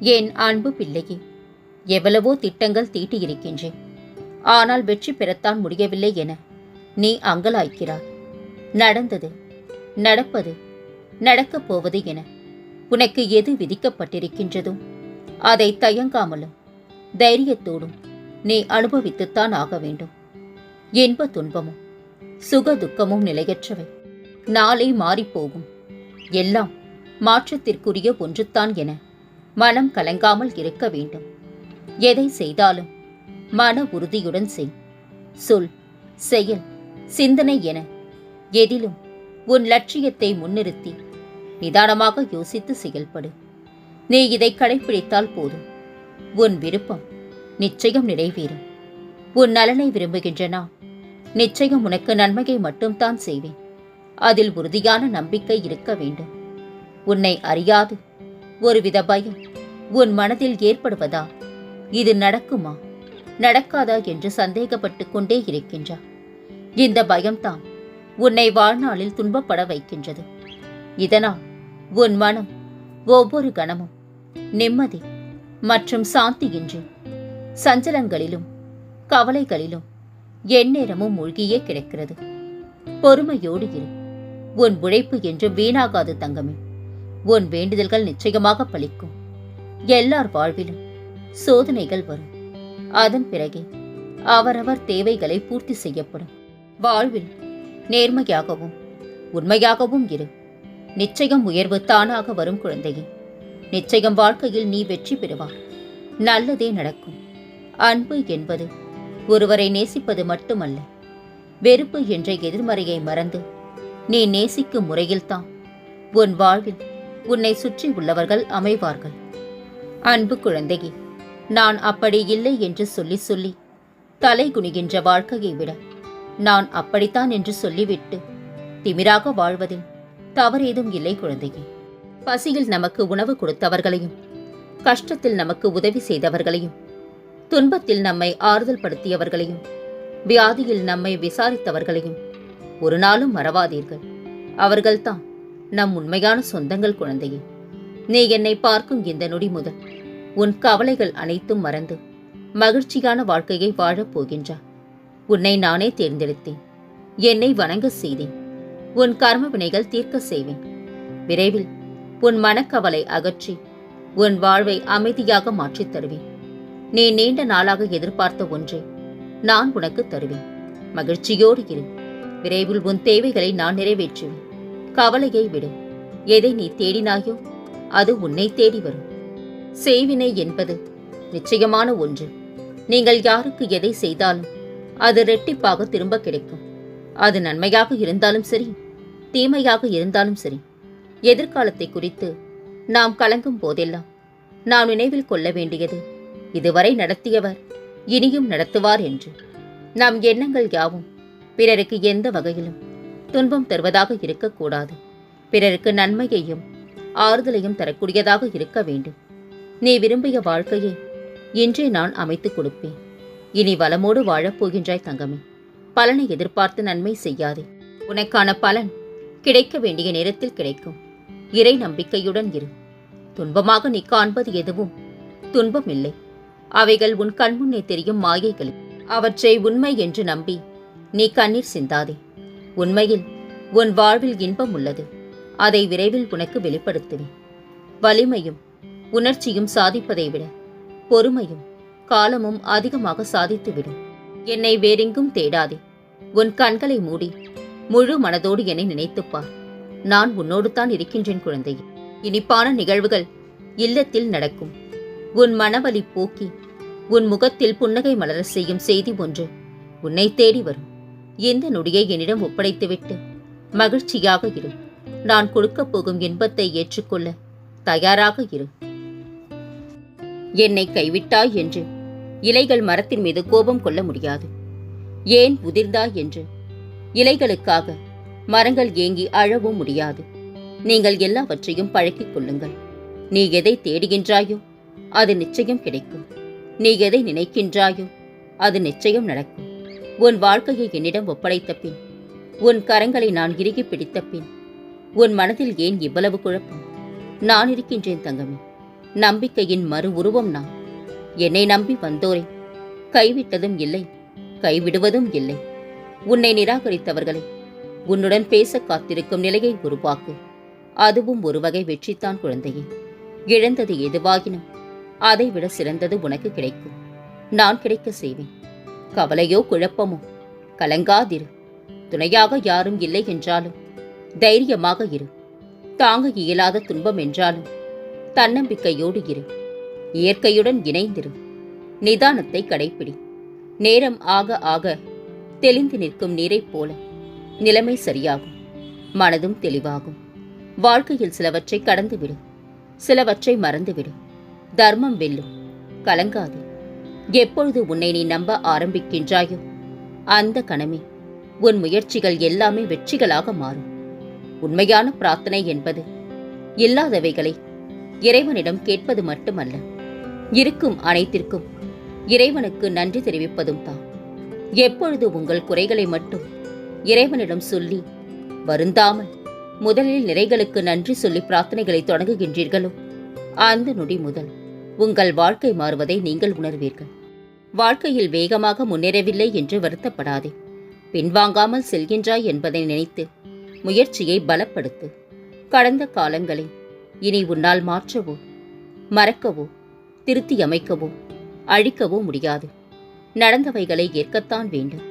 என் அன்பு பிள்ளையே எவ்வளவோ திட்டங்கள் தீட்டியிருக்கின்றேன். ஆனால் வெற்றி பெறத்தான் முடியவில்லை என நீ அங்கலாய்க்கிறாய். நடந்தது நடப்பது நடக்கப் போவது என உனக்கு எது விதிக்கப்பட்டிருக்கின்றதோ அதை தயங்காமலும் தைரியத்தோடும் நீ அனுபவித்துத்தான் ஆக வேண்டும். இன்ப துன்பமும் சுக துக்கமும் நிலையற்றவை. நாளை மாறிப்போகும். எல்லாம் மாற்றத்திற்குரிய ஒன்றுத்தான் என மனம் கலங்காமல் இருக்க வேண்டும். எதை செய்தாலும் மன உறுதியுடன் செய். சொல் செயல் சிந்தனை என எதிலும் உன் லட்சியத்தை முன்னிறுத்தி நிதானமாக யோசித்து செயல்படு. நீ இதை கடைபிடித்தால் போதும். உன் விருப்பம் நிச்சயம் நிறைவேறும். உன் நலனை விரும்புகின்ற நான் நிச்சயம் உனக்கு நன்மையை மட்டும்தான் செய்வேன். அதில் உறுதியான நம்பிக்கை இருக்க வேண்டும். உன்னை அறியாது. ஒருவித பயம் உன் மனதில் ஏற்படுவதா? இது நடக்குமா? நடக்காதா என்று சந்தேகப்பட்டு கொண்டே இருக்கின்றா. இந்த பயம்தான் உன்னை வாழ்நாளில் துன்பப்பட வைக்கின்றது. இதனால் உன் மனம் ஒவ்வொரு கணமும் நிம்மதி மற்றும் சாந்தியின்றி சஞ்சலங்களிலும் கவலைகளிலும் எந்நேரமும் மூழ்கியே கிடக்கிறது. பொறுமையோடு இரு. உன் உழைப்பு என்றும் வீணாகாது தங்கமே. உன் வேண்டுதல்கள் நிச்சயமாக பலிக்கும். எல்லார் வாழ்விலும் சோதனைகள் வரும். அதன் பிறகே அவரவர் தேவைகளை பூர்த்தி செய்யப்படும். வாழ்வில் நேர்மையாகவும் உண்மையாகவும் இரு. நிச்சயம் உயர்வு தானாக வரும் குழந்தையே. நிச்சயம் வாழ்க்கையில் நீ வெற்றி பெறுவார் நல்லதே நடக்கும். அன்பு என்பது ஒருவரை நேசிப்பது மட்டுமல்ல. வெறுப்பு என்ற எதிர்மறையை மறந்து நீ நேசிக்கும் முறையில்தான் உன் வாழ்வில் உன்னை சுற்றி உள்ளவர்கள் அமைவார்கள். அன்பு குழந்தையே நான் அப்படி இல்லை என்று சொல்லி சொல்லி தலை குனிகின்ற வாழ்க்கையை விட நான் அப்படித்தான் என்று சொல்லிவிட்டு திமிராக வாழ்வதில் தவறேதும் இல்லை குழந்தையே. பசியில் நமக்கு உணவு கொடுத்தவர்களையும் கஷ்டத்தில் நமக்கு உதவி செய்தவர்களையும் துன்பத்தில் நம்மை ஆறுதல் படுத்தியவர்களையும் வியாதியில் நம்மை விசாரித்தவர்களையும் ஒரு நாளும் மறவாதீர்கள். அவர்கள்தான் நம் உண்மையான சொந்தங்கள் குழந்தையே. நீ என்னை பார்க்கும் இந்த நொடி முதல் உன் கவலைகள் அனைத்தும் மறந்து மகிழ்ச்சியான வாழ்க்கையை வாழப் போகின்றாய். உன்னை நானே தேர்ந்தெடுத்தேன். என்னை வணங்க செய்தேன். உன் கர்ம வினைகள் தீர்க்க செய்வேன். விரைவில் உன் மனக்கவலை அகற்றி உன் வாழ்வை அமைதியாக மாற்றித் தருவேன். நீ நீண்ட நாளாக எதிர்பார்த்த ஒன்றை நான் உனக்கு தருவேன். மகிழ்ச்சியோடு இரு. விரைவில் உன் தேவைகளை நான் நிறைவேற்றுவேன். கவலையை விடு. எதை நீ தேடினாயோ அது உன்னை தேடி வரும். செய்வினை என்பது நிச்சயமான ஒன்று. நீங்கள் யாருக்கு எதை செய்தாலும் அது ரெட்டிப்பாக திரும்ப கிடைக்கும். அது நன்மையாக இருந்தாலும் சரி தீமையாக இருந்தாலும் சரி எதிர்காலத்தை குறித்து நாம் கலங்கும் போதெல்லாம் நாம் நினைவில் கொள்ள வேண்டியது இதுவரை நடத்தியவர் இனியும் நடத்துவார் என்று. நம் எண்ணங்கள் யாவும் பிறருக்கு எந்த வகையிலும் துன்பம் தருவதாக இருக்கக்கூடாது. பிறருக்கு நன்மையையும் ஆறுதலையும் தரக்கூடியதாக இருக்க வேண்டும். நீ விரும்பிய வாழ்க்கையை இன்றே நான் அமைத்துக் கொடுப்பேன். இனி வளமோடு வாழப் போகின்றாய் தங்கமே. பலனை எதிர்பார்த்து நன்மை செய்யாதே. உனக்கான பலன் கிடைக்க வேண்டிய நேரத்தில் கிடைக்கும். இறை நம்பிக்கையுடன் இரு. துன்பமாக நீ காண்பது எதுவும் துன்பம் இல்லை அவைகள் உன் கண்முன்னே தெரியும் மாயைகள். அவற்றை உண்மை என்று நம்பி நீ கண்ணீர் சிந்தாதே. உண்மையில் உன் வாழ்வில் இன்பம் உள்ளது. அதை விரைவில் உனக்கு வெளிப்படுத்துவேன் வலிமையும் உணர்ச்சியும் சாதிப்பதை விட பொறுமையும் காலமும் அதிகமாக சாதித்துவிடும். என்னை வேறெங்கும் தேடாதே. உன் கண்களை மூடி முழு மனதோடு என்னை நினைத்துப்பார் நான் உன்னோடு தான் இருக்கின்றேன் குழந்தை இனிப்பான நிகழ்வுகள் இல்லத்தில் நடக்கும். உன் மனவலி போக்கி உன் முகத்தில் புன்னகை மலர செய்யும் செய்தி ஒன்று உன்னை தேடி வரும். இந்த நொடியை என்னிடம் ஒப்படைத்துவிட்டு மகிழ்ச்சியாக இரு. நான் கொடுக்கப் போகும் இன்பத்தை ஏற்றுக்கொள்ள தயாராக இரு. என்னை கைவிட்டாய் என்று இலைகள் மரத்தின் மீது கோபம் கொள்ள முடியாது. ஏன் உதிர்ந்தாய் என்று? இலைகளுக்காக மரங்கள் ஏங்கி அழவும் முடியாது. நீங்கள் எல்லாவற்றையும் பழக்கிக் கொள்ளுங்கள். நீ எதை தேடுகின்றாயோ அது நிச்சயம் கிடைக்கும். நீ எதை நினைக்கின்றாயோ அது நிச்சயம் நடக்கும். உன் வாழ்க்கையை என்னிடம் ஒப்படைத்த பின் உன் கரங்களை நான் இறுகி பிடித்த பின் உன் மனதில் ஏன் இவ்வளவு குழப்பம்? நான் இருக்கின்றேன் தங்கமே. நம்பிக்கையின் மறு உருவம் நான். என்னை நம்பி வந்தோரே. கைவிட்டதும் இல்லை. கைவிடுவதும் இல்லை. உன்னை நிராகரித்தவர்களை உன்னுடன் பேச காத்திருக்கும் நிலையை உருவாக்கு. அதுவும் ஒரு வகை வெற்றித்தான் குழந்தையே. இழந்தது எதுவாகினும் அதைவிட சிறந்தது உனக்கு கிடைக்கும். நான் கிடைக்க செய்வேன். கவலையோ குழப்பமோ கலங்காதிரு. துணையாக யாரும் இல்லை என்றாலும் தைரியமாக இரு. தாங்க இயலாத துன்பம் என்றாலும் தன்னம்பிக்கையோடு இரு. இயற்கையுடன் இணைந்திரு. நிதானத்தை கடைப்பிடி. நேரம் ஆக ஆக தெளிந்து நிற்கும் நீரைப் போல நிலைமை சரியாகும். மனதும் தெளிவாகும். வாழ்க்கையில் சிலவற்றை கடந்துவிடு. சிலவற்றை மறந்துவிடு. தர்மம் வெல்லும். கலங்காது. எப்பொழுது உன்னை நீ நம்ப ஆரம்பிக்கின்றாயோ அந்த கணமே. உன் முயற்சிகள் எல்லாமே வெற்றிகளாக மாறும். உண்மையான பிரார்த்தனை என்பது இல்லாதவைகளை இறைவனிடம் கேட்பது மட்டுமல்ல இருக்கும் அனைத்திற்கும் இறைவனுக்கு நன்றி தெரிவிப்பதும் தான் எப்பொழுது உங்கள் குறைகளை மட்டும் இறைவனிடம் சொல்லி வருந்தாமல் முதலில் நிறைகளுக்கு நன்றி சொல்லி பிரார்த்தனைகளை தொடங்குகின்றீர்களோ அந்த நொடி முதல் உங்கள் வாழ்க்கை மாறுவதை நீங்கள் உணர்வீர்கள். வாழ்க்கையில் வேகமாக முன்னேறவில்லை என்று வருத்தப்படாதே. பின்வாங்காமல் செல்கின்றாய் என்பதை நினைத்து முயற்சியை பலப்படுத்து. கடந்த காலங்களை இனி உன்னால் மாற்றவோ மறக்கவோ திருத்தி அமைக்கவோ அழிக்கவோ முடியாது. நடந்தவைகளை ஏற்கத்தான் வேண்டும்.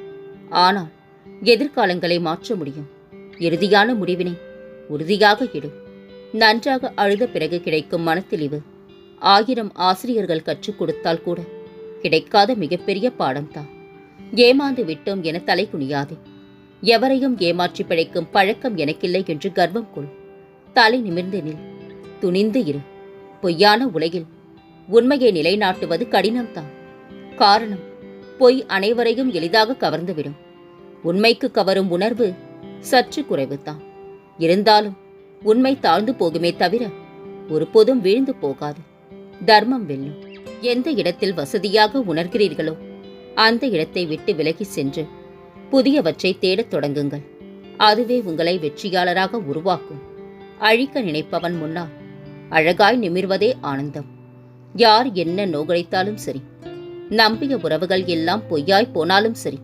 ஆனால் எதிர்காலங்களை மாற்ற முடியும். இறுதியான முடிவினை உறுதியாக எடு நன்றாக அழுத பிறகு கிடைக்கும் மனத்தெளிவு ஆயிரம் ஆசிரியர்கள் கற்றுக் கொடுத்தால் கூட கிடைக்காத மிகப்பெரிய பாடம்தான். ஏமாந்து விட்டோம் என தலை குனியாதே எவரையும் ஏமாற்றி பிழைக்கும் பழக்கம் எனக்கில்லை என்று கர்வம் கொள். தலை நிமிர்ந்து நில். துணிந்து இரு. பொய்யான உலகில் உண்மையை நிலைநாட்டுவது கடினம்தான். காரணம் பொய் அனைவரையும் எளிதாக கவர்ந்துவிடும். உண்மைக்கு கவரும் உணர்வு சற்று குறைவுதான். இருந்தாலும் உண்மை தாழ்ந்து போகுமே தவிர ஒருபோதும் வீழ்ந்து போகாது. தர்மம் வெல்லும். எந்த இடத்தில் வசதியாக உணர்கிறீர்களோ அந்த இடத்தை விட்டு விலகி சென்று புதியவற்றை தேடத் தொடங்குங்கள். அதுவே உங்களை வெற்றியாளராக உருவாக்கும். அழிக்க நினைப்பவன் முன்னால் அழகாய் நிமிர்வதே ஆனந்தம். யார் என்ன நோகழைத்தாலும் சரி நம்பிய உறவுகள் எல்லாம் பொய்யாய் போனாலும் சரி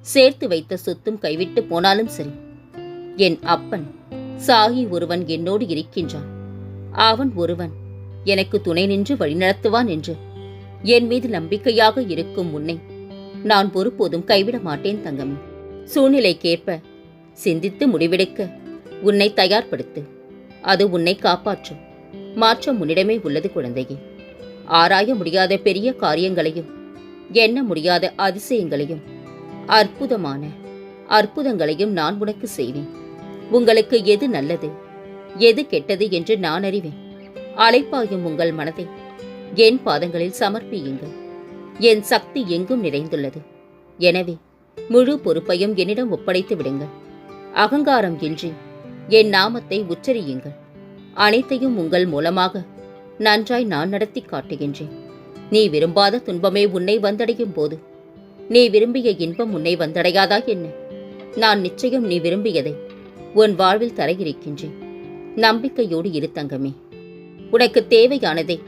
சேர்த்து வைத்த சொத்தும் கைவிட்டு போனாலும் சரி என் அப்பன் சாகி ஒருவன் என்னோடு இருக்கின்றான். அவன் ஒருவன் எனக்கு துணை நின்று வழிநடத்துவான் என்று என் மீது நம்பிக்கையாக இருக்கும் உன்னை நான் ஒருபோதும் கைவிட மாட்டேன் தங்கம். சூழ்நிலைக்கேற்ப சிந்தித்து முடிவெடுக்க உன்னை தயார்படுத்து. அது உன்னை காப்பாற்றும். மாற்றம் உன்னிடமே உள்ளது குழந்தையே. ஆராய முடியாத பெரிய காரியங்களையும் எண்ண முடியாத அதிசயங்களையும் அற்புதமான அற்புதங்களையும் நான் உனக்கு செய்வேன். உங்களுக்கு எது நல்லது எது கெட்டது என்று நான் அறிவேன். அலைப்பாயும் உங்கள் மனதை என் பாதங்களில் சமர்ப்பியுங்கள். என் சக்தி எங்கும் நிறைந்துள்ளது. எனவே முழு பொறுப்பையும் என்னிடம் ஒப்படைத்து விடுங்கள். அகங்காரம் இன்றி என் நாமத்தை உச்சரியுங்கள். அனைத்தையும் உங்கள் மூலமாக நன்றாய் நான் நடத்தி காட்டுகின்றேன். நீ விரும்பாத துன்பமே உன்னை வந்தடையும் போது. நீ விரும்பிய இன்பம் உன்னை வந்தடையாதா என்ன? நான் நிச்சயம் நீ விரும்பியதை உன் வாழ்வில் தர இருக்கின்றேன் நம்பிக்கையோடு இரு தங்கமே. உனக்கு தேவையானதை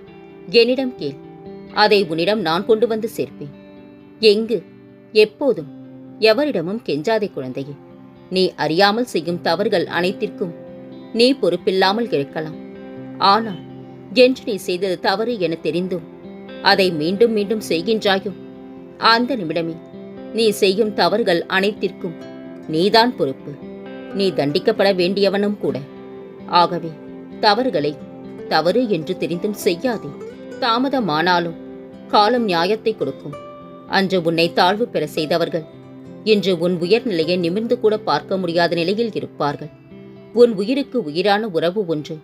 என்னிடம் கேள். அதை உன்னிடம் நான் கொண்டு வந்து சேர்ப்பேன். எங்கு? எப்போதும். எவரிடமும் கெஞ்சாதே குழந்தையே. நீ அறியாமல் செய்யும் தவறுகள் அனைத்திற்கும் நீ பொறுப்பில்லாமல் இருக்கலாம். ஆனால் என்று நீ செய்தது தவறு என தெரிந்தும் அதை மீண்டும் மீண்டும் செய்கின்றாயோ? அந்த நிமிடமே நீ செய்யும் தவறுகள் அனைத்திற்கும் நீதான் பொறுப்பு. நீ தண்டிக்கப்பட வேண்டியவனும் கூட. ஆகவே தவறுகளை தவறு என்று தெரிந்தும் செய்யாதே. தாமதமானாலும் காலம் நியாயத்தை கொடுக்கும். அன்று உன்னை தாழ்வு பெற செய்தவர்கள். இன்று உன் உயர்நிலையை நிமிர்ந்து கூட பார்க்க முடியாத நிலையில் இருப்பார்கள். உன் உயிருக்கு உயிரான உறவு ஒன்று.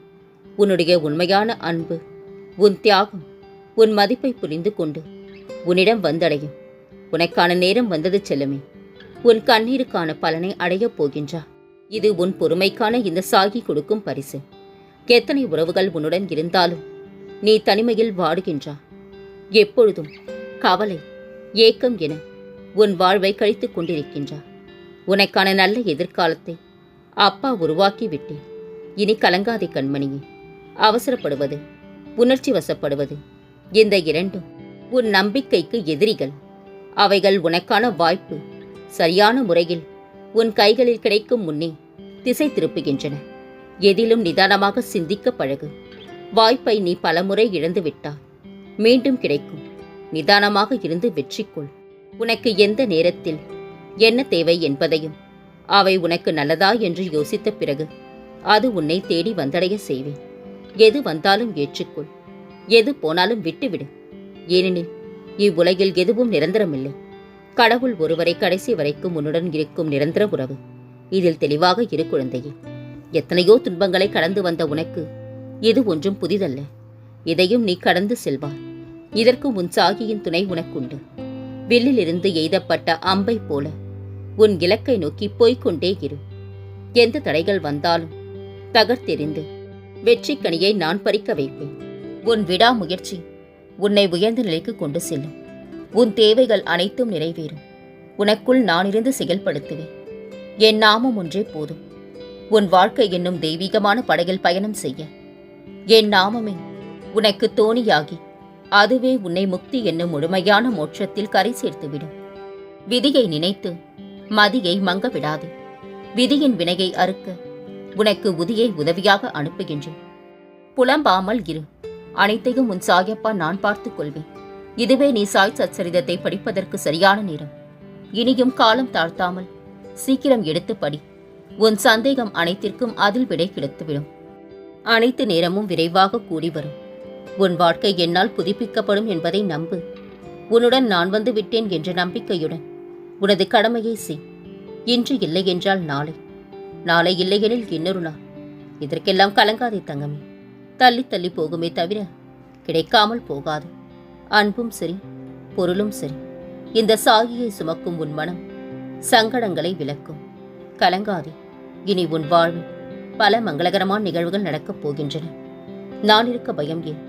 உன்னுடைய உண்மையான அன்பு உன் தியாகம் உன் மதிப்பை புரிந்து கொண்டு உன்னிடம் வந்தடையும். உனக்கான நேரம் வந்தது செல்லுமே. உன் கண்ணீருக்கான பலனை அடையப் போகின்றா. இது உன் பொறுமைக்கான இந்த சாகி கொடுக்கும் பரிசு. எத்தனை உறவுகள் உன்னுடன் இருந்தாலும் நீ தனிமையில் வாடுகின்றா. எப்பொழுதும் கவலை ஏக்கம் என உன் வாழ்வை கழித்துக் கொண்டிருக்கின்றா உனக்கான நல்ல எதிர்காலத்தை அப்பா உருவாக்கி விட்டேன் இனி கலங்காதே கண்மணியே. அவசரப்படுவது உணர்ச்சி வசப்படுவது இந்த இரண்டும் உன் நம்பிக்கைக்கு எதிரிகள். அவைகள் உனக்கான வாய்ப்பு. சரியான முறையில் உன் கைகளில் கிடைக்கும் முன்னே திசை திருப்புகின்றன. எதிலும் நிதானமாக சிந்திக்க பழகு. வாய்ப்பை நீ பலமுறை இழந்துவிட்டாய். மீண்டும் கிடைக்கும். நிதானமாக இருந்து வெற்றி கொள் உனக்கு எந்த நேரத்தில் என்ன தேவை என்பதையும் அவை உனக்கு நல்லதா என்று யோசித்த பிறகு அது உன்னை தேடி வந்தடைய செய்வேன். எது வந்தாலும் ஏற்றுக்கொள். எது போனாலும் விட்டுவிடு. ஏனெனில் இவ்வுலகில் எதுவும் நிரந்தரமில்லை. கடவுள் ஒருவரை கடைசி வரைக்கும் உன்னுடன் இருக்கும் நிரந்தர உறவு. இதில் தெளிவாக இரு குழந்தையே. எத்தனையோ துன்பங்களை கடந்து வந்த உனக்கு இது ஒன்றும் புதிதல்ல. இதையும் நீ கடந்து செல்வாய். இதற்கு உன் சாகியின் துணை உனக்குண்டு. வில்லிலிருந்து எய்தப்பட்ட அம்பை போல உன் இலக்கை நோக்கி போய்கொண்டே இரு. எந்த தடைகள் வந்தாலும் தகர்த்தெறிந்து வெற்றி கனியை நான் பறிக்க வைப்பேன். உன் விடாமுயற்சி உன்னை உயர்ந்த நிலைக்கு கொண்டு செல்லும். உன் தேவைகள் அனைத்தும் நிறைவேறும். உனக்குள் நான் இருந்து செயல்படுத்துவேன். என் நாமம் ஒன்றே போதும். உன் வாழ்க்கை என்னும் தெய்வீகமான படகில் பயணம் செய்ய. என் நாமமே உனக்கு தோணியாகி அதுவே உன்னை முக்தி என்னும் முழுமையான மோட்சத்தில் கரை சேர்த்துவிடும். விதியை நினைத்து மதியை மங்க விடாது விதியின் வினையை அறுக்க உனக்கு உதியை உதவியாக அனுப்புகின்றேன். புலம்பாமல் இரு. அனைத்தையும் உன் சாயப்பா நான் பார்த்துக் கொள்வேன். இதுவே நீ சாய் சச்சரிதத்தை படிப்பதற்கு சரியான நேரம். இனியும் காலம் தாழ்த்தாமல் சீக்கிரம் எடுத்து படி. உன் சந்தேகம் அனைத்திற்கும் அதில் விடை கிடைத்துவிடும். அனைத்து நேரமும் விரைவாக கூடி வரும். உன் வாழ்க்கை என்னால் புதுப்பிக்கப்படும் என்பதை நம்பு. உன்னுடன் நான் வந்து விட்டேன் என்ற நம்பிக்கையுடன். உனது கடமையை செய். இன்று இல்லை என்றால் நாளை. நாளை இல்லையெனில் இன்னொரு நாள். இதற்கெல்லாம் கலங்காதே தங்கமே. தள்ளி தள்ளி போகுமே தவிர கிடைக்காமல் போகாது. அன்பும் சரி பொருளும் சரி. இந்த சாகியை சுமக்கும் உன் மனம் சங்கடங்களை விளக்கும். கலங்காதே. இனி உன் வாழ்வில் பல மங்களகரமான நிகழ்வுகள் நடக்கப் போகின்றன. நான் இருக்க பயம் ஏன்?